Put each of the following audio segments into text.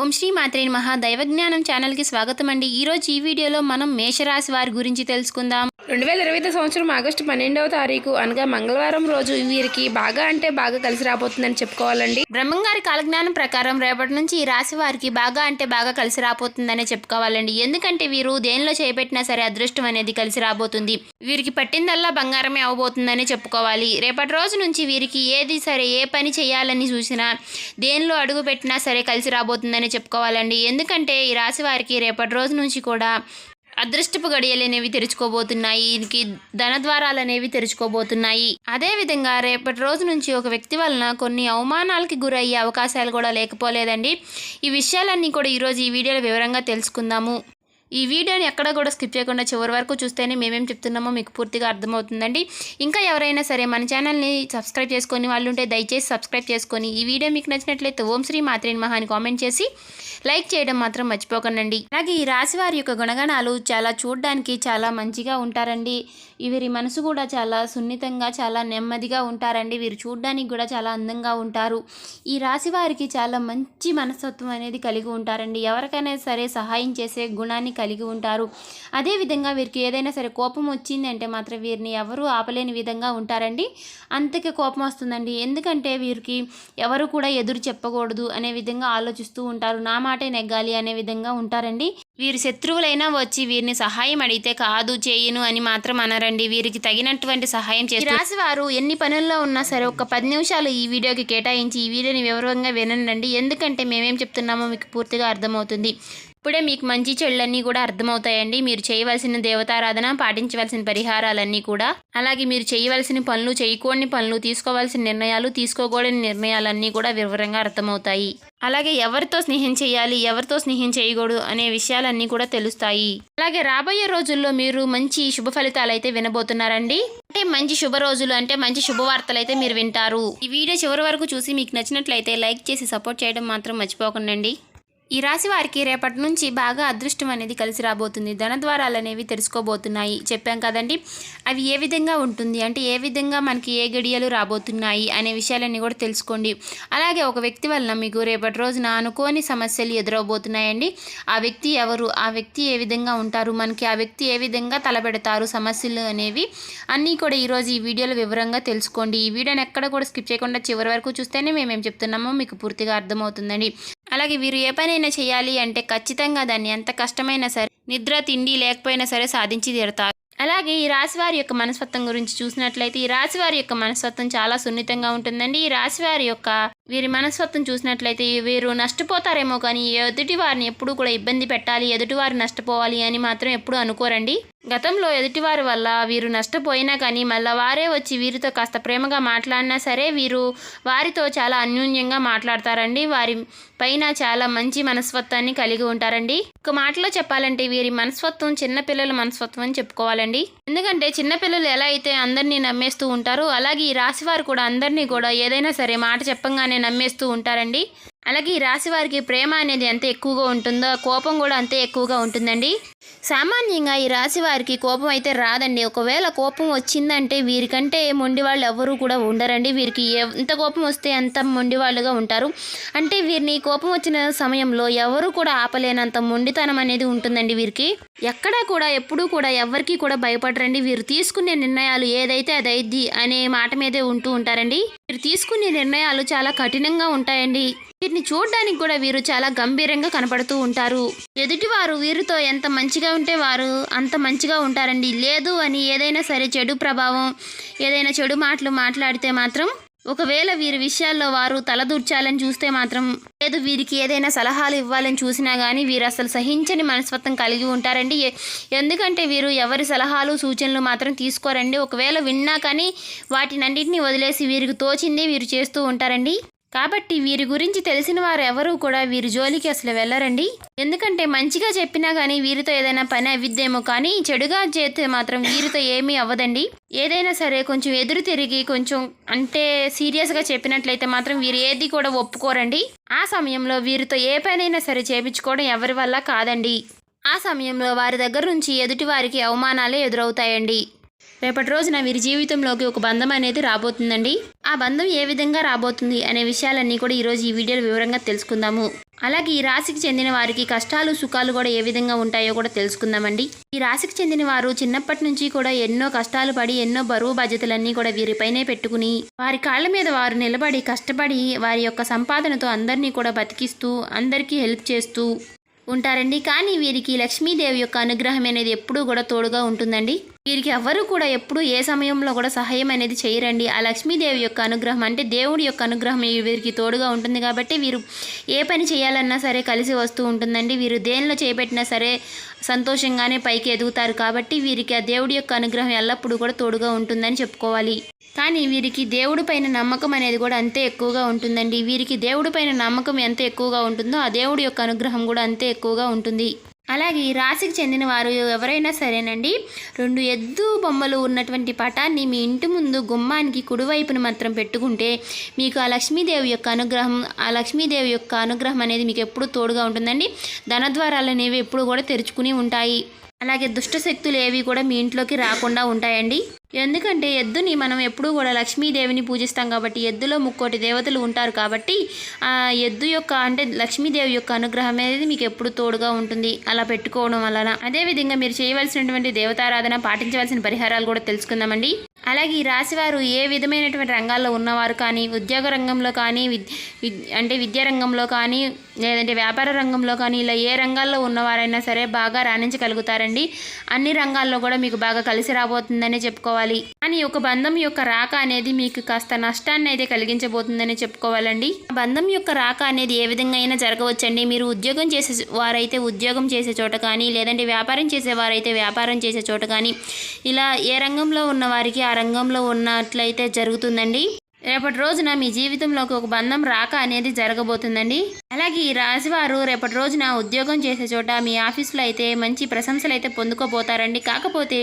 ఓం శ్రీ మాత్రే మహా దైవజ్ఞానం ఛానల్కి స్వాగతం అండి ఈరోజు ఈ వీడియోలో మనం మేషరాశి వారి గురించి తెలుసుకుందాం. రెండు వేల ఇరవై ఐదు సంవత్సరం ఆగస్టు పన్నెండవ తారీఖు అనగా మంగళవారం రోజు వీరికి బాగా అంటే బాగా కలిసి రాబోతుందని చెప్పుకోవాలండి. బ్రహ్మంగారి కాలజ్ఞానం ప్రకారం రేపటి నుంచి ఈ రాశి వారికి బాగా అంటే బాగా కలిసి రాబోతుందనే చెప్పుకోవాలండి. ఎందుకంటే వీరు దేనిలో చేపెట్టినా సరే అదృష్టం అనేది కలిసి రాబోతుంది. వీరికి పట్టిందల్లా బంగారమే అవబోతుందని చెప్పుకోవాలి. రేపటి రోజు నుంచి వీరికి ఏది సరే ఏ పని చేయాలని చూసినా దేనిలో అడుగు పెట్టినా సరే కలిసి రాబోతుందని చెప్పుకోవాలండి. ఎందుకంటే ఈ రాశి వారికి రేపటి రోజు నుంచి కూడా అదృష్టపు గడియలు అనేవి తెరుచుకోబోతున్నాయి. వీరికి ధన ద్వారాలు అనేవి తెరుచుకోబోతున్నాయి. అదే విధంగా రేపటి రోజు నుంచి ఒక వ్యక్తి వలన కొన్ని అవమానాలకి గురయ్యే అవకాశాలు కూడా లేకపోలేదండి. ఈ విషయాలన్నీ కూడా ఈరోజు ఈ వీడియోలో వివరంగా తెలుసుకుందాము. ఈ వీడియోని ఎక్కడ కూడా స్కిప్ చేయకుండా చివరి వరకు చూస్తేనే మేమేం చెప్తున్నామో మీకు పూర్తిగా అర్థమవుతుందండి. ఇంకా ఎవరైనా సరే మన ఛానల్ని సబ్స్క్రైబ్ చేసుకొని వాళ్ళు ఉంటే దయచేసి సబ్స్క్రైబ్ చేసుకొని ఈ వీడియో మీకు నచ్చినట్లయితే ఓం శ్రీ మాత్రేని మహా అని కామెంట్ చేసి లైక్ చేయడం మాత్రం మర్చిపోకండి. అలాగే ఈ రాశి వారి యొక్క గుణగణాలు చాలా చూడడానికి చాలా మంచిగా ఉంటారండి. వీరి మనసు కూడా చాలా సున్నితంగా చాలా నెమ్మదిగా ఉంటారండి. వీరు చూడడానికి కూడా చాలా అందంగా ఉంటారు. ఈ రాశి వారికి చాలా మంచి మనస్తత్వం అనేది కలిగి ఉంటారండి. ఎవరికైనా సరే సహాయం చేసే గుణాన్ని కలిగి ఉంటారు. అదేవిధంగా వీరికి ఏదైనా సరే కోపం వచ్చింది అంటే మాత్రం వీరిని ఎవరు ఆపలేని విధంగా ఉంటారండి. అంతకే కోపం వస్తుందండి. ఎందుకంటే వీరికి ఎవరు కూడా ఎదురు చెప్పకూడదు అనే విధంగా ఆలోచిస్తూ ఉంటారు. నా మాటే నెగ్గాలి అనే విధంగా ఉంటారండి. వీరి శత్రువులైనా వచ్చి వీరిని సహాయం అడిగితే కాదు చేయను అని మాత్రం అనరండి. వీరికి తగినటువంటి సహాయం చేస్తారు రాశి వారు ఎన్ని పనుల్లో ఉన్నా సరే ఒక పది నిమిషాలు ఈ వీడియోకి కేటాయించి ఈ వీడియోని వివరంగా వినండి. ఎందుకంటే మేమేం చెప్తున్నామో మీకు పూర్తిగా అర్థమవుతుంది. ఇప్పుడే మీకు మంచి చెడులన్నీ కూడా అర్థమవుతాయండి. మీరు చేయవలసిన దేవతారాధన పాటించవలసిన పరిహారాలన్నీ కూడా. అలాగే మీరు చేయవలసిన పనులు చేయకూడని పనులు తీసుకోవాల్సిన నిర్ణయాలు తీసుకోకూడని నిర్ణయాలన్నీ కూడా వివరంగా అర్థమవుతాయి. అలాగే ఎవరితో స్నేహం చేయాలి ఎవరితో స్నేహం చేయకూడదు అనే విషయాలన్నీ కూడా తెలుస్తాయి. అలాగే రాబోయే రోజుల్లో మీరు మంచి శుభ ఫలితాలు అయితే వినబోతున్నారండి. అంటే మంచి శుభ రోజులు అంటే మంచి శుభవార్తలు అయితే మీరు వింటారు. ఈ వీడియో చివరి వరకు చూసి మీకు నచ్చినట్లయితే లైక్ చేసి సపోర్ట్ చేయడం మాత్రం మర్చిపోకండి ఈ రాశి వారికి రేపటి నుంచి బాగా అదృష్టం అనేది కలిసి రాబోతుంది. ధన ద్వారాలు అనేవి తెలుసుకోబోతున్నాయి. చెప్పాం కదండి అవి ఏ విధంగా ఉంటుంది? అంటే ఏ విధంగా మనకి ఏ గడియలు రాబోతున్నాయి అనే విషయాలన్నీ కూడా తెలుసుకోండి. అలాగే ఒక వ్యక్తి వలన మీకు రేపటి రోజున అనుకోని సమస్యలు ఎదురవబోతున్నాయండి. ఆ వ్యక్తి ఎవరు? ఆ వ్యక్తి ఏ విధంగా ఉంటారు? మనకి ఆ వ్యక్తి ఏ విధంగా తలపెడతారు? సమస్యలు అనేవి అన్నీ కూడా ఈరోజు ఈ వీడియోలో వివరంగా తెలుసుకోండి. ఈ వీడియోని ఎక్కడ కూడా స్కిప్ చేయకుండా చివరి వరకు చూస్తేనే మేమేం చెప్తున్నామో మీకు పూర్తిగా అర్థమవుతుందండి. అలాగే వీరు ఏ పని ఏదైనా చేయాలి అంటే ఖచ్చితంగా దాన్ని ఎంత కష్టమైనా సరే నిద్ర తిండి లేకపోయినా సరే సాధించి తీరుతారు. అలాగే ఈ రాశివారి యొక్క మనస్తత్వం గురించి చూసినట్లయితే ఈ రాశివారి యొక్క మనస్తత్వం చాలా సున్నితంగా ఉంటుందండి. ఈ రాశివారి యొక్క వీరి మనస్తత్వం చూసినట్లయితే వీరు నష్టపోతారేమో కానీ ఎదుటి వారిని ఎప్పుడూ కూడా ఇబ్బంది పెట్టాలి ఎదుటివారు నష్టపోవాలి అని మాత్రం ఎప్పుడూ అనుకోరండి. గతంలో ఎదుటివారి వల్ల వీరు నష్టపోయినా కానీ మళ్ళీ వారే వచ్చి వీరితో కాస్త ప్రేమగా మాట్లాడినా సరే వీరు వారితో చాలా అన్యోన్యంగా మాట్లాడతారండి. వారి పైన చాలా మంచి మనస్తత్వాన్ని కలిగి ఉంటారండి. ఒక మాటలో చెప్పాలంటే వీరి మనస్తత్వం చిన్నపిల్లల మనస్తత్వం అని చెప్పుకోవాలండి. ఎందుకంటే చిన్నపిల్లలు ఎలా అయితే అందరినీ నమ్మేస్తూ ఉంటారో అలాగే ఈ రాశివారు కూడా అందరినీ కూడా ఏదైనా సరే మాట చెప్పంగానే నమ్మేస్తూ ఉంటారండి. అలాగే ఈ రాశి వారికి ప్రేమ అనేది ఎంత ఎక్కువగా ఉంటుందో కోపం కూడా అంతే ఎక్కువగా ఉంటుందండి. సామాన్యంగా ఈ రాశి వారికి కోపం అయితే రాదండి. ఒకవేళ కోపం వచ్చిందంటే వీరికంటే మొండి వాళ్ళు ఎవరు కూడా ఉండరండి. వీరికి ఎంత కోపం వస్తే అంత మొండి వాళ్ళుగా ఉంటారు. అంటే వీరిని కోపం వచ్చిన సమయంలో ఎవరు కూడా ఆపలేనంత మొండితనం అనేది ఉంటుందండి వీరికి. ఎక్కడా కూడా ఎప్పుడూ కూడా ఎవరికి కూడా భయపడరండి. వీరు తీసుకునే నిర్ణయాలు ఏదైతే అదైద్ది అనే మాట మీదే ఉంటూ ఉంటారండి. వీరు తీసుకునే నిర్ణయాలు చాలా కఠినంగా ఉంటాయండి. వీరిని చూడడానికి కూడా వీరు చాలా గంభీరంగా కనపడుతూ ఉంటారు. ఎదుటివారు వీరితో ఎంత మంచిగా ఉంటే వారు అంత మంచిగా ఉంటారండి. లేదు అని ఏదైనా సరే చెడు ప్రభావం ఏదైనా చెడు మాటలు మాట్లాడితే మాత్రం ఒకవేళ వీరి విషయాల్లో వారు తలదూర్చాలని చూస్తే మాత్రం లేదు వీరికి ఏదైనా సలహాలు ఇవ్వాలని చూసినా కానీ వీరు అసలు సహించని మనస్తత్వం కలిగి ఉంటారండి. ఎందుకంటే వీరు ఎవరి సలహాలు సూచనలు మాత్రం తీసుకోరండి. ఒకవేళ విన్నా కానీ వాటినన్నింటినీ వదిలేసి వీరికి తోచింది వీరు చేస్తూ ఉంటారండి. కాబట్టి వీరి గురించి తెలిసిన వారు ఎవరూ కూడా వీరి జోలికి అసలు వెళ్ళరండి. ఎందుకంటే మంచిగా చెప్పినా కానీ వీరితో ఏదైనా పని అవిద్దేమో కానీ చెడుగా చేస్తే మాత్రం వీరితో ఏమీ అవ్వదండి. ఏదైనా సరే కొంచెం ఎదురు తిరిగి కొంచెం అంటే సీరియస్గా చెప్పినట్లయితే మాత్రం వీరు ఏది కూడా ఒప్పుకోరండి. ఆ సమయంలో వీరితో ఏ పనైనా సరే చేపించుకోవడం ఎవరి వల్ల కాదండి. ఆ సమయంలో వారి దగ్గర నుంచి ఎదుటి వారికి అవమానాలే ఎదురవుతాయండి. రేపటి రోజున వీరి జీవితంలోకి ఒక బంధం అనేది రాబోతుందండి. ఆ బంధం ఏ విధంగా రాబోతుంది అనే విషయాలన్నీ కూడా ఈరోజు ఈ వీడియోలో వివరంగా తెలుసుకుందాము. అలాగే ఈ రాశికి చెందిన వారికి కష్టాలు సుఖాలు కూడా ఏ విధంగా ఉంటాయో కూడా తెలుసుకుందామండి. ఈ రాశికి చెందిన వారు చిన్నప్పటి నుంచి కూడా ఎన్నో కష్టాలు పడి ఎన్నో బరువు బాధ్యతలన్నీ కూడా వీరిపైనే పెట్టుకుని వారి కాళ్ళ మీద వారు నిలబడి కష్టపడి వారి యొక్క సంపాదనతో అందరినీ కూడా బతికిస్తూ అందరికీ హెల్ప్ చేస్తూ ఉంటారండి. కానీ వీరికి లక్ష్మీదేవి యొక్క అనుగ్రహం అనేది ఎప్పుడూ కూడా తోడుగా ఉంటుందండి. వీరికి ఎవరు కూడా ఎప్పుడు ఏ సమయంలో కూడా సహాయం అనేది చేయరండి. ఆ లక్ష్మీదేవి యొక్క అనుగ్రహం అంటే దేవుడి యొక్క అనుగ్రహం వీరికి తోడుగా ఉంటుంది కాబట్టి వీరు ఏ పని చేయాలన్నా సరే కలిసి వస్తూ ఉంటుందండి. వీరు దేనిలో చేపెట్టినా సరే సంతోషంగానే పైకి ఎదుగుతారు కాబట్టి వీరికి ఆ దేవుడి యొక్క అనుగ్రహం ఎల్లప్పుడూ కూడా తోడుగా ఉంటుందని చెప్పుకోవాలి. కానీ వీరికి దేవుడి పైన నమ్మకం అనేది కూడా అంతే ఎక్కువగా ఉంటుందండి. వీరికి దేవుడి పైన నమ్మకం ఎంత ఎక్కువగా ఉంటుందో ఆ దేవుడి యొక్క అనుగ్రహం కూడా అంతే ఎక్కువగా ఉంటుంది. అలాగే ఈ రాశికి చెందిన వారు ఎవరైనా సరేనండి రెండు ఎద్దు బొమ్మలు ఉన్నటువంటి పటాన్ని మీ ఇంటి ముందు గుమ్మానికి కుడివైపున మాత్రం పెట్టుకుంటే మీకు ఆ లక్ష్మీదేవి యొక్క అనుగ్రహం ఆ లక్ష్మీదేవి యొక్క అనుగ్రహం అనేది మీకు ఎప్పుడూ తోడుగా ఉంటుందండి. ధనద్వారాలు అనేవి ఎప్పుడు కూడా తెరుచుకుని ఉంటాయి. అలాగే దుష్ట శక్తులు ఏవి కూడా మీ ఇంట్లోకి రాకుండా ఉంటాయండి. ఎందుకంటే ఎద్దుని మనం ఎప్పుడూ కూడా లక్ష్మీదేవిని పూజిస్తాం కాబట్టి ఎద్దులో ముక్కోటి దేవతలు ఉంటారు కాబట్టి ఆ ఎద్దు యొక్క అంటే లక్ష్మీదేవి యొక్క అనుగ్రహం అనేది మీకు ఎప్పుడు తోడుగా ఉంటుంది. అలా పెట్టుకోవడం వలన. అదేవిధంగా మీరు చేయవలసినటువంటి దేవతారాధన పాటించవలసిన పరిహారాలు కూడా తెలుసుకుందామండి. అలాగే ఈ రాశివారు ఏ విధమైనటువంటి రంగాల్లో ఉన్నవారు కానీ ఉద్యోగ రంగంలో కానీ విద్ అంటే విద్యా రంగంలో కానీ లేదంటే వ్యాపార రంగంలో కానీ ఇలా ఏ రంగాల్లో ఉన్నవారైనా సరే బాగా రాణించగలుగుతారండి. అన్ని రంగాల్లో కూడా మీకు బాగా కలిసి రాబోతుందనే చెప్పుకోవాలి. కానీ ఒక బంధం యొక్క రాక అనేది మీకు కాస్త నష్టాన్ని అయితే కలిగించబోతుందని చెప్పుకోవాలండి. ఆ బంధం యొక్క రాక అనేది ఏ విధంగా అయినా జరగవచ్చండి. మీరు ఉద్యోగం చేసే వారైతే ఉద్యోగం చేసే చోట కానీ లేదంటే వ్యాపారం చేసే వారైతే వ్యాపారం చేసే చోట కానీ ఇలా ఏ రంగంలో ఉన్న వారికి ఆ రంగంలో ఉన్నట్లయితే జరుగుతుందండి. రేపటి రోజున మీ జీవితంలోకి ఒక బంధం రాక అనేది జరగబోతుందండి. అలాగే ఈ రాశివారు రేపటి రోజున ఉద్యోగం చేసే చోట మీ ఆఫీస్లో అయితే మంచి ప్రశంసలు అయితే పొందుకోబోతారండి. కాకపోతే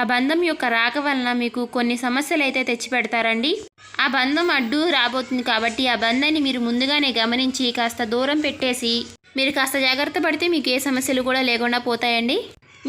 ఆ బంధం యొక్క రాక వలన మీకు కొన్ని సమస్యలు అయితే తెచ్చిపెడతారండి. ఆ బంధం అడ్డు రాబోతుంది కాబట్టి ఆ బంధాన్ని మీరు ముందుగానే గమనించి కాస్త దూరం పెట్టేసి మీరు కాస్త జాగ్రత్త పడితే మీకు ఏ సమస్యలు కూడా లేకుండా పోతాయండి.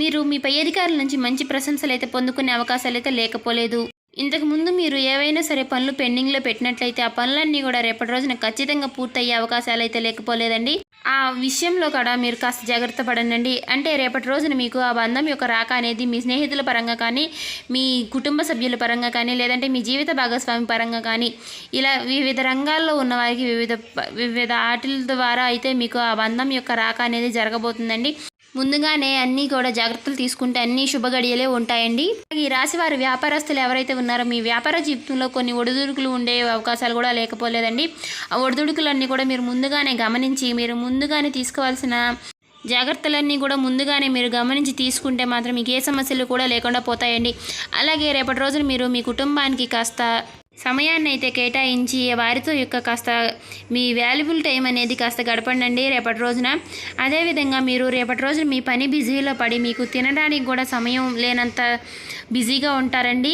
మీరు మీ పై అధికారుల నుంచి మంచి ప్రశంసలు అయితే పొందుకునే అవకాశాలు అయితే లేకపోలేదు. ఇంతకు ముందు మీరు ఏవైనా సరే పనులు పెండింగ్లో పెట్టినట్లయితే ఆ పనులన్నీ కూడా రేపటి రోజున ఖచ్చితంగా పూర్తయ్యే అవకాశాలు అయితే లేకపోలేదండి. ఆ విషయంలో కూడా మీరు కాస్త జాగ్రత్త పడనండి అంటే రేపటి రోజున మీకు ఆ బంధం యొక్క రాక అనేది మీ స్నేహితుల పరంగా కానీ మీ కుటుంబ సభ్యుల పరంగా కానీ లేదంటే మీ జీవిత భాగస్వామి పరంగా కానీ ఇలా వివిధ రంగాల్లో ఉన్న వారికి వివిధ వివిధ ఆటల ద్వారా అయితే మీకు ఆ బంధం యొక్క రాక అనేది జరగబోతుందండి. ముందుగానే అన్నీ కూడా జాగ్రత్తలు తీసుకుంటే అన్నీ శుభగడియలే ఉంటాయండి. ఈ రాశి వారి వ్యాపారస్తులు ఎవరైతే ఉన్నారో మీ వ్యాపార జీవితంలో కొన్ని ఒడిదుడుకులు ఉండే అవకాశాలు కూడా లేకపోలేదండి. ఆ ఒడిదుడుకులన్నీ కూడా మీరు ముందుగానే గమనించి మీరు ముందుగానే తీసుకోవాల్సిన జాగ్రత్తలన్నీ కూడా ముందుగానే మీరు గమనించి తీసుకుంటే మాత్రం మీకు ఏ సమస్యలు కూడా లేకుండా పోతాయండి. అలాగే రేపటి రోజున మీరు మీ కుటుంబానికి కాస్త సమయాన్ని అయితే కేటాయించి వారితో యొక్క కాస్త మీ వాల్యుబుల్ టైం అనేది కాస్త గడపండి రేపటి రోజున. అదేవిధంగా మీరు రేపటి రోజున మీ పని బిజీలో పడి మీకు తినడానికి కూడా సమయం లేనంత బిజీగా ఉంటారండి.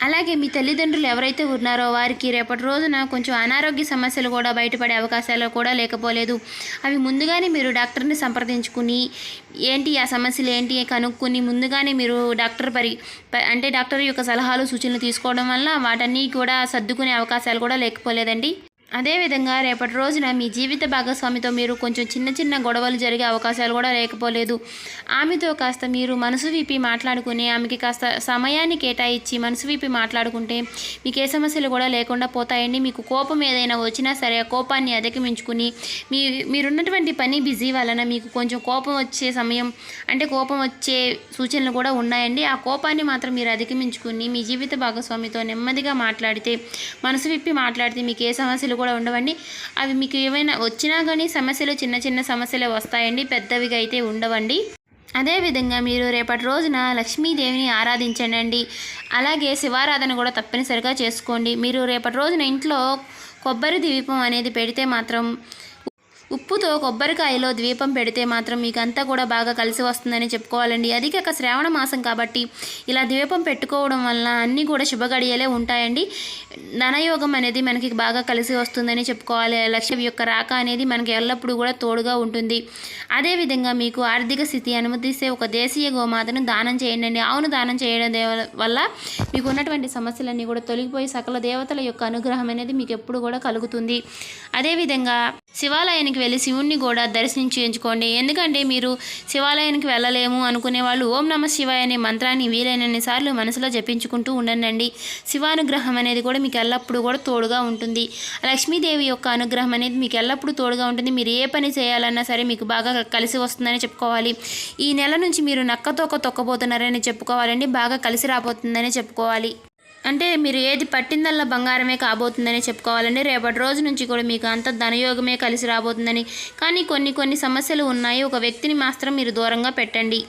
అలాగే మీ తల్లిదండ్రులు ఎవరైతే ఉన్నారో వారికి రేపటి రోజున కొంచెం అనారోగ్య సమస్యలు కూడా బయటపడే అవకాశాలు కూడా లేకపోలేదు. అవి ముందుగానే మీరు డాక్టర్ని సంప్రదించుకుని ఏంటి ఆ సమస్యలు ఏంటి కనుక్కొని ముందుగానే మీరు డాక్టర్ పరి ప- అంటే డాక్టర్ యొక్క సలహాలు సూచనలు తీసుకోవడం వల్ల వాటన్నీ కూడా సర్దుకునే అవకాశాలు కూడా లేకపోలేదండి. అదేవిధంగా రేపటి రోజున మీ జీవిత భాగస్వామితో మీరు కొంచెం చిన్న చిన్న గొడవలు జరిగే అవకాశాలు కూడా లేకపోలేదు. ఆమెతో కాస్త మీరు మనసు విప్పి మాట్లాడుకుని ఆమెకి కాస్త సమయాన్ని కేటాయించి మనసు విప్పి మాట్లాడుకుంటే మీకు ఏ సమస్యలు కూడా లేకుండా పోతాయండి. మీకు కోపం ఏదైనా వచ్చినా సరే ఆ కోపాన్ని అధిగమించుకుని మీ మీరున్నటువంటి పని బిజీ వలన మీకు కొంచెం కోపం వచ్చే సమయం అంటే కోపం వచ్చే సూచనలు కూడా ఉన్నాయండి. ఆ కోపాన్ని మాత్రం మీరు అధిగమించుకుని మీ జీవిత భాగస్వామితో నెమ్మదిగా మాట్లాడితే మనసు విప్పి మాట్లాడితే మీకు ఏ సమస్యలు కూడా ఉండవండి. అవి మీకు ఏమైనా వచ్చినా కానీ సమస్యలు చిన్న చిన్న సమస్యలే వస్తాయండి. పెద్దవిగా అయితే ఉండవండి. అదేవిధంగా మీరు రేపటి రోజున లక్ష్మీదేవిని ఆరాధించండి అలాగే శివారాధన కూడా తప్పనిసరిగా చేసుకోండి. మీరు రేపటి రోజున ఇంట్లో కొబ్బరి దీపం అనేది పెడితే మాత్రం ఉప్పుతో కొబ్బరికాయలో ద్వీపం పెడితే మాత్రం మీకు అంతా కూడా బాగా కలిసి వస్తుందని చెప్పుకోవాలండి. అది కాక శ్రావణ మాసం కాబట్టి ఇలా ద్వీపం పెట్టుకోవడం వలన అన్నీ కూడా శుభగడియలే ఉంటాయండి. ధనయోగం అనేది మనకి బాగా కలిసి వస్తుందని చెప్పుకోవాలి. లక్ష్యం యొక్క రాక అనేది మనకి ఎల్లప్పుడూ కూడా తోడుగా ఉంటుంది. అదేవిధంగా మీకు ఆర్థిక స్థితి అనుమతిస్తే ఒక దేశీయ గోమాతను దానం చేయండి ఆవును దానం చేయడం దేవ- వల్ల మీకు ఉన్నటువంటి సమస్యలన్నీ కూడా తొలగిపోయి సకల దేవతల యొక్క అనుగ్రహం అనేది మీకు ఎప్పుడు కూడా కలుగుతుంది. అదేవిధంగా శివాలయానికి వెళ్ళి శివుణ్ణి కూడా దర్శించుకోండి ఎందుకంటే మీరు శివాలయానికి వెళ్ళలేము అనుకునే వాళ్ళు ఓం నమ శివాయ అనే మంత్రాన్ని వీలైనన్ని సార్లు మనసులో జపించుకుంటూ ఉండండి శివానుగ్రహం అనేది కూడా మీకు ఎల్లప్పుడూ కూడా తోడుగా ఉంటుంది. లక్ష్మీదేవి యొక్క అనుగ్రహం అనేది మీకు ఎల్లప్పుడూ తోడుగా ఉంటుంది. మీరు ఏ పని చేయాలన్నా సరే మీకు బాగా కలిసి వస్తుందని చెప్పుకోవాలి. ఈ నెల నుంచి మీరు నక్కతోక తొక్కబోతున్నారని చెప్పుకోవాలండి. బాగా కలిసి రాబోతుందని చెప్పుకోవాలి. అంటే మీరు ఏది పట్టిందల్లా బంగారమే కాబోతుందని చెప్పుకోవాలండి. రేపటి రోజు నుంచి కూడా మీకు అంత ధనయోగమే కలిసి రాబోతుందని. కానీ కొన్ని కొన్ని సమస్యలు ఉన్నాయి. ఒక వ్యక్తిని మాత్రం మీరు దూరంగా పెట్టండి.